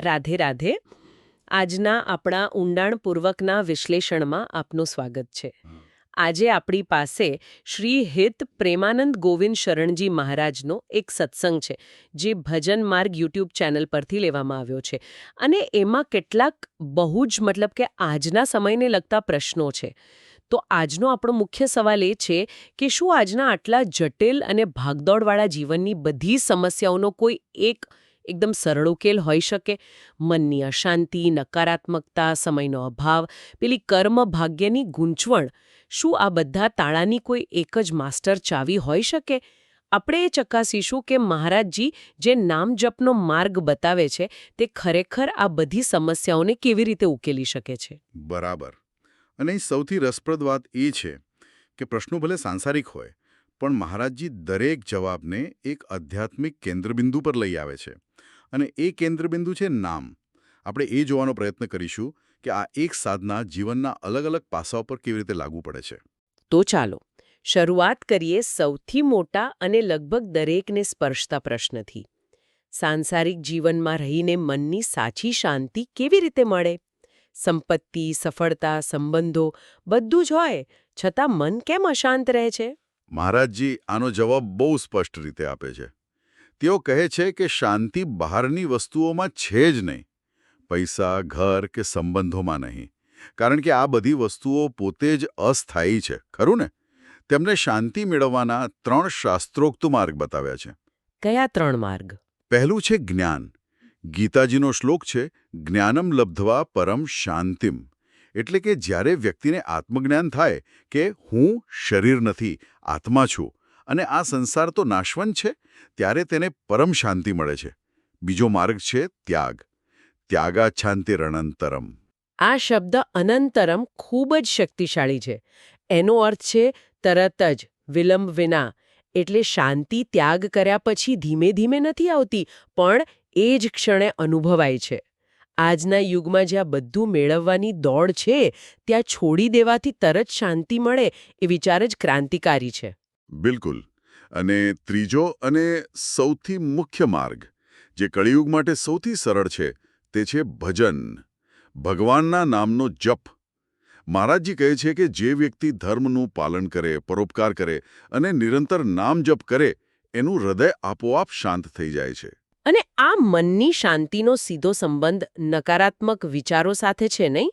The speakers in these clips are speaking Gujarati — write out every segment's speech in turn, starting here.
રાધે રાધે, આજના આપણા ઊંડાણપૂર્વકના વિશ્લેષણમાં આપનું સ્વાગત છે. આજે આપણી પાસે શ્રી હિત પ્રેમાનંદ ગોવિંદ શરણજી મહારાજનો એક સત્સંગ છે, જે ભજન માર્ગ યુટ્યુબ ચેનલ પરથી લેવામાં આવ્યો છે. અને એમાં કેટલાક બહુ જ મતલબ કે આજના સમયને લગતા પ્રશ્નો છે. તો આજનો આપણો મુખ્ય સવાલ એ છે કે શું આજના આટલા જટિલ અને ભાગદોડવાળા જીવનની બધી સમસ્યાઓનો કોઈ એક એકદમ સરળ ઉકેલ હોઈ શકે. મનની અશાંતિ, નકારાત્મકતા, સમયનો અભાવ, પેલી કર્મ ભાગ્યની ગૂંચવણ. શું આ બધા તાળાની કોઈ એક જ માસ્ટર ચાવી હોઈ શકે? આપણે એ ચકાસીશું કે મહારાજજી જે નામ જપનો માર્ગ બતાવે છે, તે ખરેખર આ બધી સમસ્યાઓને કેવી રીતે ઉકેલી શકે છે? બરાબર. અને સૌથી રસપ્રદ વાત એ છે કે પ્રશ્નો ભલે સાંસારિક હોય, પણ મહારાજજી દરેક જવાબને એક આધ્યાત્મિક કેન્દ્રબિંદુ પર લઈ આવે છે. અને એ કેન્દ્રબિંદુ છે નામ. આપણે એ જોવાનો પ્રયત્ન કરીશું કે આ એક સાધના જીવનના અલગ અલગ પાસાઓ પર કેવી રીતે લાગુ પડે છે. તો ચાલો શરૂઆત કરીએ સૌથી મોટા અને લગભગ દરેકને સ્પર્શતા પ્રશ્નથી. સાંસારિક જીવનમાં રહીને મનની સાચી શાંતિ કેવી રીતે મળે? સંપત્તિ સફળતા સંબંધો બધું જ હોય છતાં મન કેમ અશાંત રહે છે? મહારાજજી આનો જવાબ બહુ સ્પષ્ટ રીતે આપે છે. તેઓ કહે છે કે શાંતિ બહારની વસ્તુઓમાં છે જ નહીં. પૈસા ઘર કે સંબંધોમાં નહીં. કારણ કે આ બધી વસ્તુઓ પોતે જ અસ્થાયી છે ખરું ને? તેમને શાંતિ મેળવવાના ત્રણ શાસ્ત્રોક્ત માર્ગ બતાવ્યા છે. કયા ત્રણ માર્ગ? પહેલું છે જ્ઞાન. ગીતાજીનો શ્લોક છે જ્ઞાનમ લબ્ધવા પરમ શાંતિમ. એટલે કે જ્યારે વ્યક્તિને આત્મજ્ઞાન થાય કે હું શરીર નથી આત્મા છું અને આ સંસાર તો નાશવંત છે, ત્યારે તેને પરમ શાંતિ મળે છે. બીજો માર્ગ છે ત્યાગ. ત્યાગાચ્છાંતિ રણંતરમ. આ શબ્દ અનંતરમ ખૂબ જ શક્તિશાળી છે. એનો અર્થ છે તરત જ, વિલંબ વિના. એટલે શાંતિ ત્યાગ કર્યા પછી ધીમે ધીમે નથી આવતી, પણ એ જ ક્ષણે અનુભવાય છે. આજના યુગમાં જ્યાં બધું મેળવવાની દોડ છે, ત્યાં છોડી દેવાથી તરત શાંતિ મળે એ વિચાર જ ક્રાંતિકારી છે. બિલકુલ. અને ત્રીજો અને સૌથી મુખ્ય માર્ગ, જે કળિયુગ માટે સૌથી સરળ છે, તે છે ભજન. ભગવાનના નામનો જપ. મહારાજજી કહે છે કે જે વ્યક્તિ ધર્મનું પાલન કરે, પરોપકાર કરે અને નિરંતર નામ જપ કરે, એનું હૃદય આપોઆપ શાંત થઈ જાય છે. અને આ મનની શાંતિનો સીધો સંબંધ નકારાત્મક વિચારો સાથે છે, નહીં?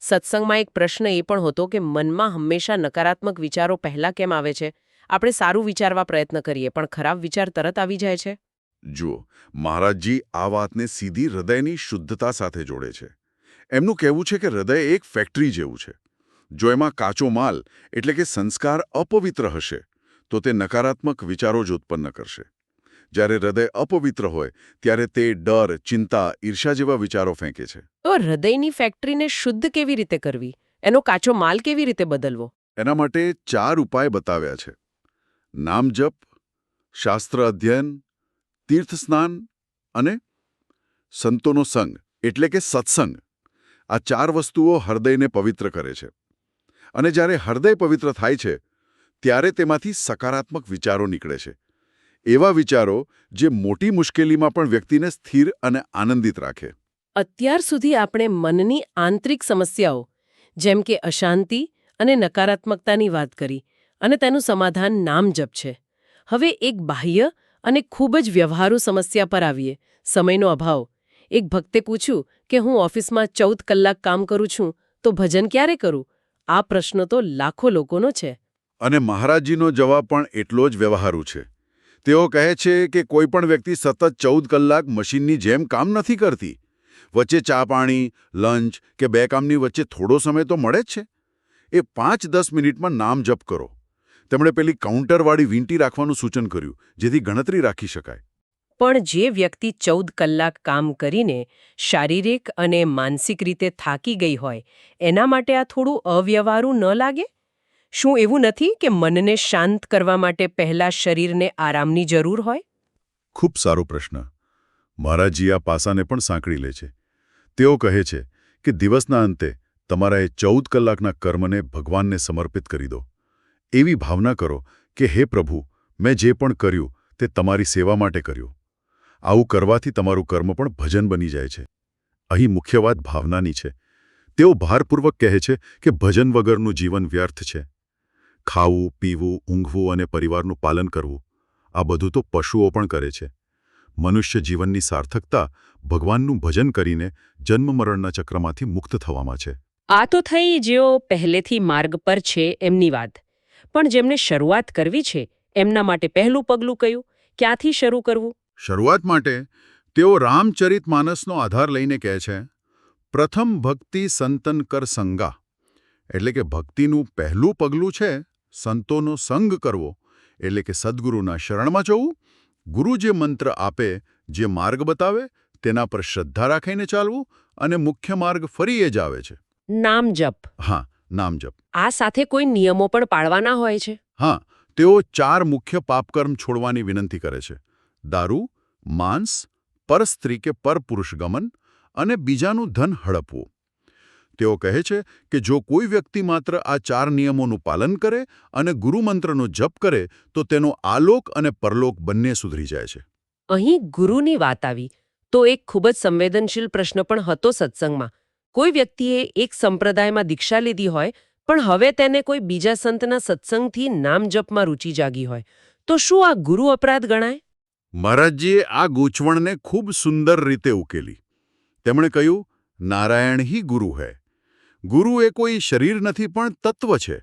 સત્સંગમાં એક પ્રશ્ન એ પણ હતો કે મનમાં હંમેશા નકારાત્મક વિચારો પહેલા કેમ આવે છે? આપણે સારું વિચારવા પ્રયત્ન કરીએ પણ ખરાબ વિચાર તરત આવી જાય છે? જુઓ મહારાજજી આ વાતને સીધી હૃદયની શુદ્ધતા સાથે જોડે છે. એમનું કહેવું છે કે હૃદય એક ફેક્ટરી જેવું છે. જો એમાં કાચો માલ એટલે કે સંસ્કાર અપવિત્ર હશે તો તે નકારાત્મક વિચારો જ ઉત્પન્ન કરશે. જ્યારે હૃદય અપવિત્ર હોય ત્યારે તે ડર ચિંતા ઈર્ષા જેવા વિચારો ફેંકે છે. તો હૃદયની ફેક્ટરીને શુદ્ધ કેવી રીતે કરવી? એનો કાચો માલ કેવી રીતે બદલવો? એના માટે ચાર ઉપાય બતાવ્યા છે. નામ જપ, શાસ્ત્ર અધ્યયન, તીર્થ સ્નાન અને સંતોનો સંગ, એટલે કે સત્સંગ. આ ચાર વસ્તુઓ હૃદયને પવિત્ર કરે છે. અને જ્યારે હૃદય પવિત્ર થાય છે, ત્યારે તેમાંથી સકારાત્મક વિચારો નીકળે છે. એવા વિચારો જે મોટી મુશ્કેલીમાં પણ વ્યક્તિને સ્થિર અને આનંદિત રાખે. અત્યાર સુધી આપણે મનની આંતરિક સમસ્યાઓ, જેમ કે અશાંતિ અને નકારાત્મકતાની વાત કરી અને તેનું સમાધાન નામજપ છે. હવે એક બાહ્ય અને ખૂબ જ વ્યવહારુ સમસ્યા પર આવીએ. સમયનો અભાવ. એક ભક્તે પૂછ્યું કે હું ઓફિસમાં ચૌદ કલાક કામ કરું છું, તો ભજન ક્યારે કરું? આ પ્રશ્ન તો લાખો લોકોનો છે. અને મહારાજજીનો જવાબ પણ એટલો જ વ્યવહારુ છે. તેઓ કહે છે કે કોઈ પણ વ્યક્તિ સતત ચૌદ કલાક મશીનની જેમ કામ નથી કરતી. વચ્ચે ચા પાણી, લંચ કે બે કામની વચ્ચે થોડો સમય તો મળે જ છે. એ પાંચ દસ મિનિટમાં નામ જપ કરો. તેમણે પેલી કાઉન્ટરવાળી વીંટી રાખવાનું સૂચન કર્યું જેથી ગણતરી રાખી શકાય. પણ જે વ્યક્તિ ચૌદ કલાક કામ કરીને શારીરિક અને માનસિક રીતે થાકી ગઈ હોય એના માટે આ થોડું અવ્યવહારુ ન લાગે? શું એવું નથી કે મનને શાંત કરવા માટે પહેલા શરીરને આરામની જરૂર હોય? ખૂબ સારો પ્રશ્ન. મહારાજજી આ પાસાને પણ સાંકળી લે છે. તેઓ કહે છે કે દિવસના અંતે તમારા એ ચૌદ કલાકના કર્મને ભગવાનને સમર્પિત કરી દો. એવી ભાવના કરો કે, હે પ્રભુ, મેં જે પણ કર્યું, તે તમારી સેવા માટે કર્યું. આવું કરવાથી તમારું કર્મ પણ ભજન બની જાય છે. અહીં મુખ્ય વાત ભાવનાની છે. તેઓ ભારપૂર્વક કહે છે કે, ભજન વગરનું જીવન વ્યર્થ છે. ખાવું, પીવું, ઊંઘવું અને પરિવારનું પાલન કરવું, આ બધું તો પશુઓ પણ કરે છે. મનુષ્ય જીવનની સાર્થકતા ભગવાનનું ભજન કરીને જન્મ-મરણના ચક્રમાંથી મુક્ત થવામાં છે. આ તો થઈ જેઓ પહેલેથી માર્ગ પર છે, એમની વાત. પણ જેમને શરૂઆત કરવી છે એમના માટે પહેલું પગલું કયું? ક્યાંથી શરૂ કરવું? શરૂઆત માટે તેઓ રામચરિત માનસનો આધાર લઈને કહે છે પ્રથમ ભક્તિ સંતન કર સંગા. એટલે કે ભક્તિનું પહેલું પગલું છે સંતોનો સંગ કરવો. એટલે કે સદ્ગુરુના શરણમાં જવું ગુરુ જે મંત્ર આપે જે માર્ગ બતાવે તેના પર શ્રદ્ધા રાખીને ચાલવું અને મુખ્ય માર્ગ ફરી એ જ આવે છે. નામ જપ. હા નામ જપ. આ સાથે કોઈ નિયમો પણ પાળવાના હોય છે? હા તેઓ ચાર મુખ્ય પાપકર્મ છોડવાની વિનંતી કરે છે. દારૂ માંસ પરસ્ત્રી કે પરપુરુષ ગમન અને બીજાનું ધન હડપવું. તેઓ કહે છે કે જો કોઈ વ્યક્તિ માત્ર આ ચાર નિયમોનું પાલન કરે અને ગુરુમંત્રનો જપ કરે તો તેનો આલોક અને પરલોક બંને સુધરી જાય છે. અહીં ગુરુની વાત આવી. તો એક ખૂબ જ સંવેદનશીલ પ્રશ્ન પણ હતો સત્સંગમાં. કોઈ વ્યક્તિએ એક સંપ્રદાયમાં દીક્ષા લીધી હોય પણ હવે તેને કોઈ બીજા સંતના સત્સંગથી નામ જપમાં રૂચિ જાગી હોય. તો શું આ ગુરુ અપરાધ ગણાય? મહારાજજીએ આ ગૂંચવણને ખૂબ સુંદર રીતે ઉકેલી. તેમણે કહ્યું નારાયણ હિ ગુરુ હૈ. ગુરુ એ કોઈ શરીર નથી પણ તત્વ છે.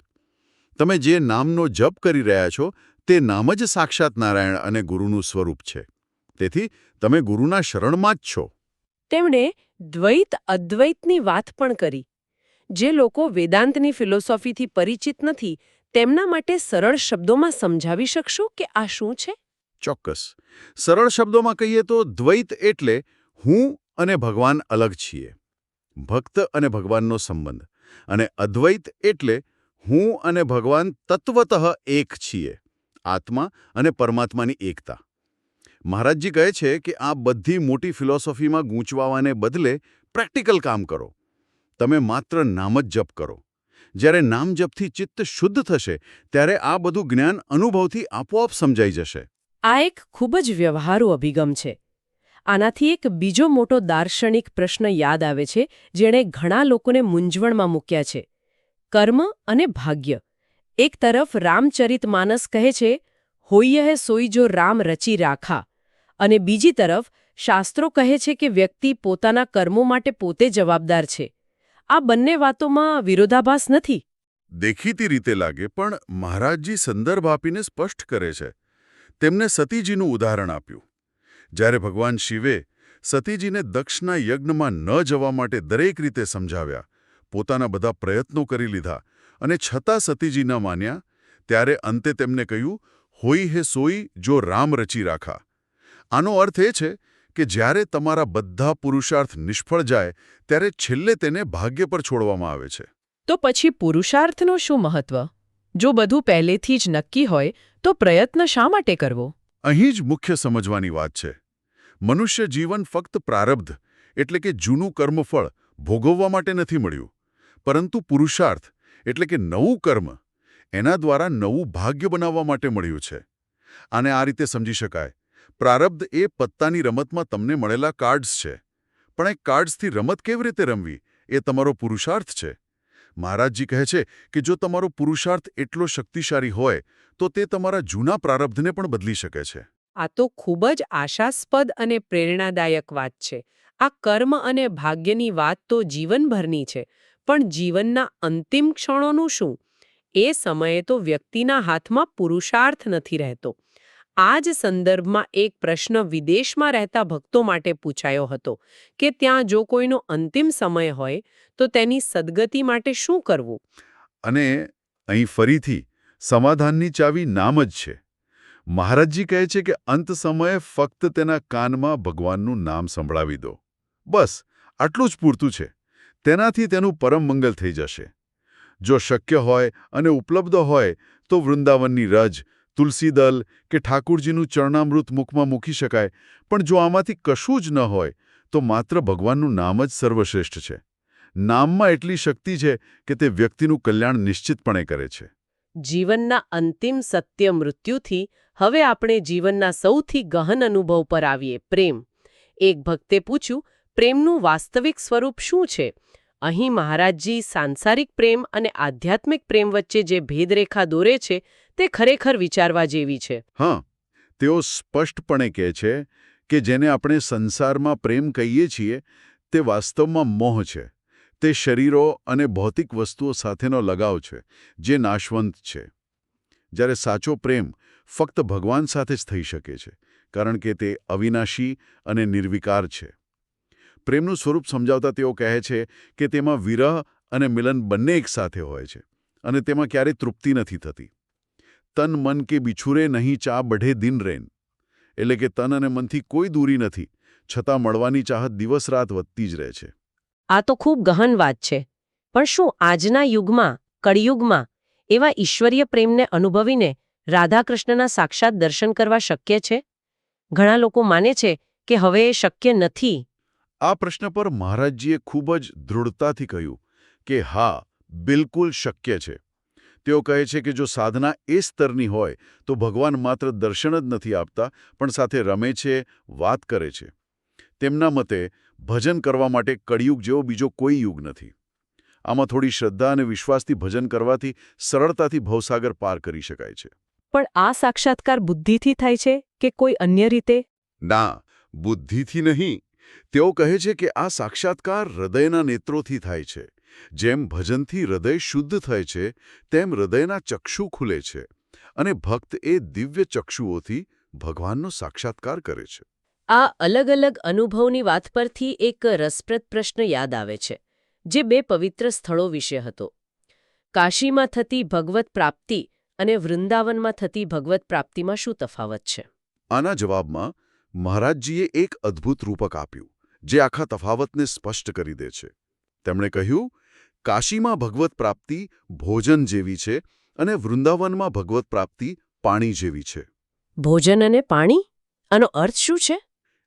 તમે જે નામનો જપ કરી રહ્યા છો તે નામ જ સાક્ષાત નારાયણ અને ગુરુનું સ્વરૂપ છે. તેથી તમે ગુરુના શરણમાં જ છો. તેમણે દ્વૈત અદ્વૈતની વાત પણ કરી. જે લોકો વેદાંતની ફિલોસોફીથી પરિચિત નથી, તેમના માટે સરળ શબ્દોમાં સમજાવી શકશો કે આ શું છે? ચોક્કસ. સરળ શબ્દોમાં કહીએ તો દ્વૈત એટલે હું અને ભગવાન અલગ છીએ. ભક્ત અને ભગવાનનો સંબંધ. અને અદ્વૈત એટલે હું અને ભગવાન તત્વતઃ એક છીએ. આત્મા અને પરમાત્માની એકતા. મહારાજજી કહે છે કે આ બધી મોટી ફિલોસોફીમાં ગૂંચવાવાને બદલે પ્રેક્ટિકલ કામ કરો. તમે માત્ર નામ જ જપ કરો. જ્યારે નામ જપથી ચિત્ત શુદ્ધ થશે, ત્યારે આ બધું જ્ઞાન અનુભવથી આપોઆપ સમજાઈ જશે. આ એક ખૂબ જ વ્યવહારુ અભિગમ છે. આનાથી એક બીજો મોટો દાર્શનિક પ્રશ્ન યાદ આવે છે, જેણે ઘણા લોકોને મૂંઝવણમાં મૂક્યા છે. કર્મ અને ભાગ્ય. એક તરફ રામચરિત માનસ કહે છે હોઈયહ સોઈ જો રામ રચી રાખા. અને બીજી તરફ, શાસ્ત્રો કહે છે કે વ્યક્તિ પોતાના કર્મો માટે પોતે જવાબદાર છે. આ બંને વાતોમાં વિરોધાભાસ નથી? દેખીતી રીતે લાગે, પણ મહારાજજી સંદર્ભ આપીને સ્પષ્ટ કરે છે. તેમને સતીજીનું ઉદાહરણ આપ્યું. જ્યારે ભગવાન શિવે સતીજીને દક્ષના યજ્ઞમાં ન જવા માટે દરેક રીતે સમજાવ્યા, પોતાના બધા પ્રયત્નો કરી લીધા અને છતાં સતીજી ન માન્યા, ત્યારે અંતે તેમને કહ્યું, હોઈ હે સોઈ, જો રામ રચી રાખા. આનો અર્થ એ છે કે જ્યારે તમારા બધા પુરુષાર્થ નિષ્ફળ જાય ત્યારે છેલ્લે તેને ભાગ્ય પર છોડવામાં આવે છે. તો પછી પુરુષાર્થનું શું મહત્વ? જો બધું પહેલેથી જ નક્કી હોય તો પ્રયત્ન શા માટે કરવો? અહીં જ મુખ્ય સમજવાની વાત છે. મનુષ્ય જીવન ફક્ત પ્રારબ્ધ એટલે કે જૂનું કર્મફળ ભોગવવા માટે નથી મળ્યું. પરંતુ પુરુષાર્થ એટલે કે નવું કર્મ એના દ્વારા નવું ભાગ્ય બનાવવા માટે મળ્યું છે. આને આ રીતે સમજી શકાય. પ્રારબ્ધ એ પત્તાની રમતમાં તમને મળેલા કાર્ડ્સ છે. પણ એ કાર્ડ્સથી રમત કેવી રીતે રમવી? એ તમારો પુરુષાર્થ છે. મહારાજજી કહે છે કે જો તમારો પુરુષાર્થ એટલો શક્તિશાળી હોય, તો તે તમારા જૂના પ્રારબ્ધને પણ બદલી શકે છે. આ તો ખૂબ જ આશાસ્પદ અને પ્રેરણાદાયક વાત છે. આ કર્મ અને ભાગ્યની વાત તો જીવનભરની છે, પણ જીવનના અંતિમ ક્ષણોનું શું? એ સમયે તો વ્યક્તિના હાથમાં પુરુષાર્થ નથી રહેતો. આ જ સંદર્ભમાં એક પ્રશ્ન વિદેશમાં રહેતા ભક્તો માટે પૂછાયો હતો કે ત્યાં જો કોઈનો અંતિમ સમય હોય, તો તેની સદગતિ માટે શું કરવું? અને અહીં ફરીથી, સમાધાનની ચાવી નામ જ છે. મહારાજજી કહે છે કે અંત સમયે ફક્ત તેના કાનમાં ભગવાનનું નામ સંભળાવી દો. બસ, આટલું જ પૂરતું છે. તેનાથી તેનું પરમ મંગલ થઈ જશે. જો શક્ય હોય અને ઉપલબ્ધ હોય, તો વૃંદાવનની રજ તુલસીદલ કે ઠાકુરજીનું ચરણામૃત મુખમાં મૂકી શકાય, પણ જો આમાંથી કશું જ ન હોય, તો માત્ર ભગવાનનું નામ જ સર્વશ્રેષ્ઠ છે. નામમાં એટલી શક્તિ છે કે તે વ્યક્તિનું કલ્યાણ નિશ્ચિતપણે કરે છે. જીવનના અંતિમ સત્ય મૃત્યુથી હવે આપણે જીવનના સૌથી ગહન અનુભવ પર આવીએ, પ્રેમ. એક ભક્તે પૂછ્યું, પ્રેમનું વાસ્તવિક સ્વરૂપ શું છે? અહીં મહારાજજી સાંસારિક પ્રેમ અને આધ્યાત્મિક પ્રેમ વચ્ચે જે ભેદરેખા દોરે છે તે ખરેખર વિચારવા જેવી છે. હા, તેઓ સ્પષ્ટપણે કહે છે કે જેને આપણે સંસારમાં પ્રેમ કહીએ છીએ, તે વાસ્તવમાં મોહ છે. તે શરીરો અને ભૌતિક વસ્તુઓ સાથેનો લગાવ છે, જે નાશવંત છે. જ્યારે સાચો પ્રેમ ફક્ત ભગવાન સાથે જ થઈ શકે છે, કારણ કે તે અવિનાશી અને નિર્વિકાર છે. પ્રેમનું સ્વરૂપ સમજાવતા તેઓ કહે છે કે તેમાં વિરહ અને મિલન બંને એકસાથે હોય છે, અને તેમાં ક્યારેય તૃપ્તિ નથી થતી. તન મન કે બિછુરે નહીં ચા બઢે દિન રેન. એટલે કે તન અને મનથી કોઈ દૂરી નથી છતાં મળવાની ચાહત દિવસ રાત વધતી જ રહે છે. આ તો ખૂબ ગહન વાત છે પણ શું આજના યુગમાં કળિયુગમાં એવા ઈશ્વરીય પ્રેમને અનુભવીને રાધાકૃષ્ણના સાક્ષાત દર્શન કરવા શક્ય છે? ઘણા લોકો માને છે કે હવે એ શક્ય નથી. આ પ્રશ્ન પર મહારાજજીએ ખૂબ જ દૃઢતાથી કહ્યું કે હા બિલકુલ શક્ય છે. તેઓ કહે છે કે જો સાધના એ સ્તરની હોય તો ભગવાન માત્ર દર્શન જ નથી આપતા પણ સાથે રમે છે વાત કરે છે. તેમના મતે ભજન કરવા માટે કળિયુગ જેવો બીજો કોઈ યુગ નથી. આમાં થોડી શ્રદ્ધા અને વિશ્વાસથી ભજન કરવાથી સરળતાથી ભવસાગર પાર કરી શકાય છે. પણ આ સાક્ષાત્કાર બુદ્ધિથી થાય છે કે કોઈ અન્ય રીતે? ના બુદ્ધિથી નહીં. તેઓ કહે છે કે આ સાક્ષાત્કાર હૃદયના નેત્રોથી થાય છે. જેમ ભજનથી હૃદય શુદ્ધ થાય છે તેમ હૃદયના ચક્ષુ ખુલે છે અને ભક્ત એ દિવ્ય ચક્ષુઓથી ભગવાનનો સાક્ષાત્કાર કરે છે. આ અલગ અલગ અનુભવની વાત પરથી એક રસપ્રદ પ્રશ્ન યાદ આવે છે જે બે પવિત્ર સ્થળો વિશે હતો. કાશીમાં થતી ભગવત પ્રાપ્તિ અને વૃંદાવનમાં થતી ભગવત પ્રાપ્તિમાં શું તફાવત છે? આના જવાબમાં મહારાજજીએ એક અદ્ભુત રૂપક આપ્યું જે આખા તફાવતને સ્પષ્ટ કરી દે છે. તેમણે કહ્યું કાશીમાં ભગવત પ્રાપ્તિ ભોજન જેવી છે અને વૃંદાવનમાં ભગવત પ્રાપ્તિ પાણી જેવી છે. ભોજન અને પાણી? આનો અર્થ શું છે?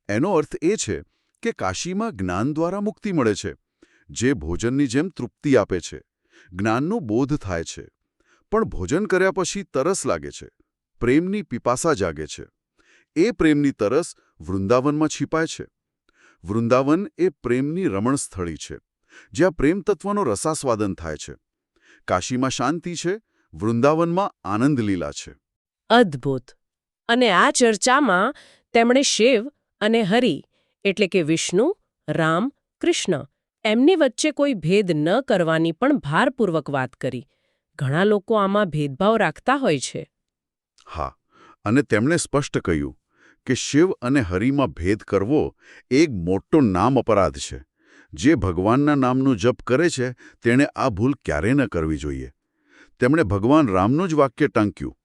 એનો અર્થ એ છે કે કાશીમાં જ્ઞાન દ્વારા મુક્તિ મળે છે જે ભોજનની જેમ તૃપ્તિ આપે છે જ્ઞાનનો બોધ થાય છે. પણ ભોજન કર્યા પછી તરસ લાગે છે પ્રેમની પીપાસા જાગે છે. એ પ્રેમની તરસ વૃંદાવનમાં છીપાય છે. વૃંદાવન એ પ્રેમની રમણસ્થળી છે. જ્યાં પ્રેમ તત્વનો રસાસ્વાદન થાય છે. કાશીમાં શાંતિ છે વૃંદાવનમાં આનંદ લીલા છે. અદ્ભુત. અને આ ચર્ચામાં તેમણે શિવ અને હરિ એટલે કે વિષ્ણુ રામ કૃષ્ણ એમની વચ્ચે કોઈ ભેદ ન કરવાની પણ ભારપૂર્વક વાત કરી. ઘણા લોકો આમાં ભેદભાવ રાખતા હોય છે. હા અને તેમણે સ્પષ્ટ કહ્યું કે શિવ અને હરિમાં ભેદ કરવો એક મોટો નામ અપરાધ છે. જે ભગવાનના નામનો જપ કરે છે તેણે આ ભૂલ ક્યારે ન કરવી જોઈએ. તેમણે ભગવાન રામનું જ વાક્ય ટાંક્યું.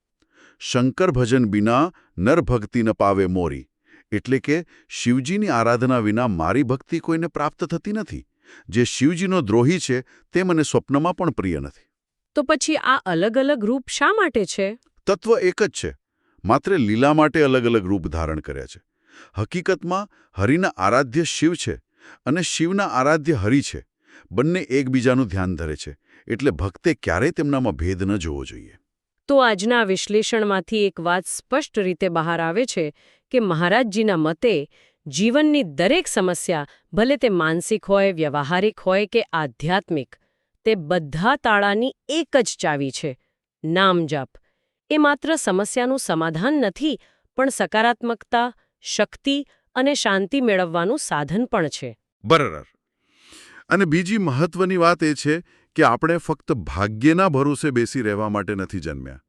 શંકર ભજન વિના નર ભક્તિ ન પાવે મોરી. એટલે કે શિવજીની આરાધના વિના મારી ભક્તિ કોઈને પ્રાપ્ત થતી નથી. જે શિવજીનો દ્રોહી છે તે મને સ્વપ્નમાં પણ પ્રિય નથી. તો પછી આ અલગ અલગ રૂપ શા માટે છે? તત્વ એક જ છે. માત્ર લીલા માટે અલગ અલગ રૂપ ધારણ કર્યા છે. હકીકતમાં હરિના આરાધ્ય શિવ છે. અને શિવના આરાધ્ય હરિ છે. બંને એકબીજાનું ધ્યાન ધરે છે. એટલે ભક્તે ક્યારેય તેમનામાં ભેદ ન જોવો જોઈએ. તો આજના વિશ્લેષણમાંથી એક વાત સ્પષ્ટ રીતે બહાર આવે છે કે મહારાજજીના મતે જીવનની દરેક સમસ્યા ભલે તે માનસિક હોય, વ્યવહારિક હોય કે આધ્યાત્મિક, તે બધા તાળાની એક જ ચાવી છે. નામ જાપ. એ માત્ર સમસ્યાનું સમાધાન નથી, પણ સકારાત્મકતા, શક્તિ અને શાંતિ મેળવવાનું સાધન પણ છે. બરાબર. અને બીજી મહત્વની વાત એ છે કે આપણે ફક્ત ભાગ્યના ભરોસે બેસી રહેવા માટે નથી જન્મ્યા.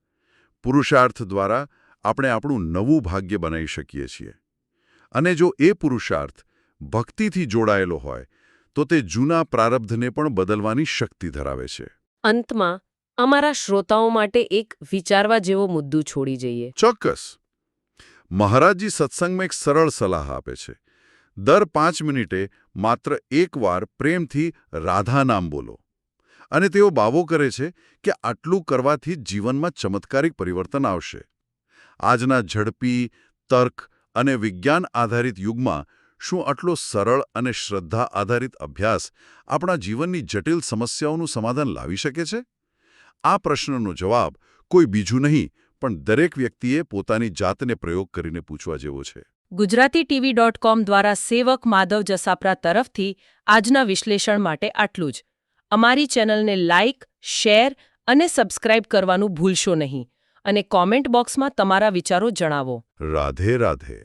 પુરુષાર્થ દ્વારા આપણે આપણું નવું ભાગ્ય બનાવી શકીએ છીએ. અને જો એ પુરુષાર્થ ભક્તિથી જોડાયેલો હોય તો તે જૂના પ્રારબ્ધને પણ બદલવાની શક્તિ ધરાવે છે. અંતમાં અમારા શ્રોતાઓ માટે એક વિચારવા જેવો મુદ્દો છોડી જઈએ. ચોક્કસ. મહારાજજી સત્સંગમાં એક સરળ સલાહ આપે છે. દર પાંચ મિનિટે માત્ર એકવાર પ્રેમથી રાધા નામ બોલો. અને તેઓ બાવો કરે છે કે આટલું કરવાથી જીવનમાં ચમત્કારિક પરિવર્તન આવશે. આજના ઝડપી, તર્ક અને વિજ્ઞાન આધારિત યુગમાં શું આટલો સરળ અને શ્રદ્ધા આધારિત અભ્યાસ આપણા જીવનની જટિલ સમસ્યાઓનું સમાધાન લાવી શકે છે? આ પ્રશ્નનો જવાબ કોઈ બીજું નહીં પણ દરેક વ્યક્તિએ પોતાની જાતને પ્રયોગ કરીને પૂછવા જેવો છે. ગુજરાતી ટીવી ડોટ કોમ દ્વારા સેવક માધવ જસાપરા તરફથી આજના વિશ્લેષણ માટે આટલું જ. અમારી ચેનલને લાઇક શેર અને સબસ્ક્રાઇબ કરવાનું ભૂલશો નહીં અને કોમેન્ટ બોક્સમાં તમારા વિચારો જણાવો. રાધે રાધે.